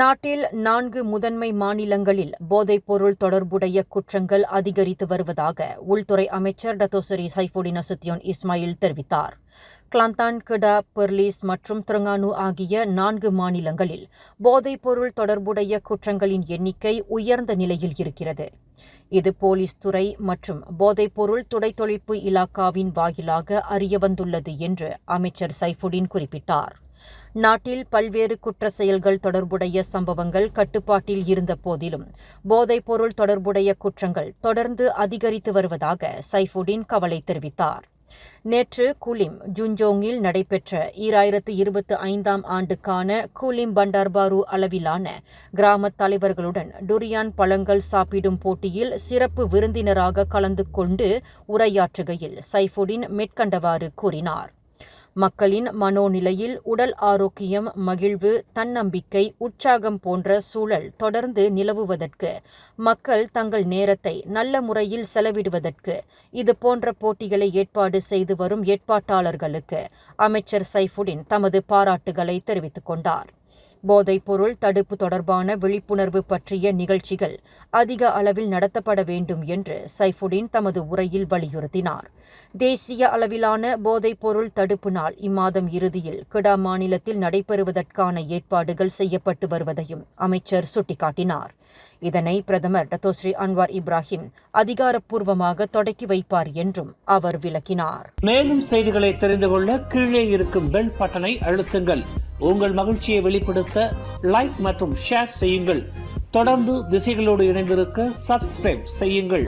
நாட்டில் நான்கு முதன்மை மாநிலங்களில் போதைப்பொருள் தொடர்புடைய குற்றங்கள் அதிகரித்து வருவதாக உள்துறை அமைச்சர் டத்தோசரி சைஃபுடின் அசத்தியோன் இஸ்மாயில் தெரிவித்தார். கிளாந்தான் கிடா பெர்லிஸ் மற்றும் திருங்கானு ஆகிய நான்கு மாநிலங்களில் போதைப்பொருள் தொடர்புடைய குற்றங்களின் எண்ணிக்கை உயர்ந்த நிலையில் இருக்கிறது. இது போலீஸ் துறை மற்றும் போதைப்பொருள் துடைத்தொழிப்பு இலாக்காவின் வாயிலாக அறியவந்துள்ளது என்று அமைச்சர் சைஃபுடின் குறிப்பிட்டார். நாட்டில் பல்வேறு குற்ற செயல்கள் தொடர்புடைய சம்பவங்கள் கட்டுப்பாட்டில் இருந்த போதிலும் போதைப்பொருள் தொடர்புடைய குற்றங்கள் தொடர்ந்து அதிகரித்து வருவதாக சைஃபுடின் கவலை தெரிவித்தார். நேற்று குலிம் ஜுஞ்சோங்கில் நடைபெற்ற ஈராயிரத்து இருபத்தி ஐந்தாம் ஆண்டுக்கான குலிம் பண்டார்பாரு அளவிலான கிராமத் தலைவர்களுடன் டுரியான் பழங்கள் சாப்பிடும் போட்டியில் சிறப்பு விருந்தினராக கலந்து கொண்டு உரையாற்றுகையில் சைஃபுடின் மேற்கண்டவாறு கூறினார். மக்களின் மனோநிலையில் உடல் ஆரோக்கியம் மகிழ்வு தன்னம்பிக்கை உற்சாகம் போன்ற சூழல் தொடர்ந்து நிலவுவதற்கு மக்கள் தங்கள் நேரத்தை நல்ல முறையில் செலவிடுவதற்கு இது போன்ற போட்டிகளை ஏற்பாடு செய்து வரும் ஏற்பாட்டாளர்களுக்கு அமைச்சர் சைஃபுடின் தமது பாராட்டுகளை தெரிவித்துக் கொண்டார். போதைப்பொருள் தடுப்பு தொடர்பான விழிப்புணர்வு பற்றிய நிகழ்ச்சிகள் அதிக அளவில் நடத்தப்பட வேண்டும் என்று சைஃபுடின் தமது உரையில் வலியுறுத்தினார். தேசிய அளவிலான போதைப்பொருள் தடுப்பு நாள் இம்மாதம் இறுதியில் கிடா மாநிலத்தில் நடைபெறுவதற்கான ஏற்பாடுகள் செய்யப்பட்டு வருவதையும் அமைச்சர் சுட்டிக்காட்டினார். இதனை பிரதமர் டத்தோஸ்ரீ அன்வார் இப்ராஹிம் அதிகாரப்பூர்வமாக தொடக்கி வைப்பார் என்றும் அவர் விளக்கினார். மேலும் செய்திகளை தெரிந்து கொள்ள கீழே இருக்கும் பெல் பட்டனை அழுத்துங்கள். உங்கள் மகிழ்ச்சியை வெளிப்படுத்த லைக் மற்றும் ஷேர் செய்யுங்கள். தொடர்ந்து திசைகளோடு இணைந்திருக்க சப்ஸ்கிரைப் செய்யுங்கள்.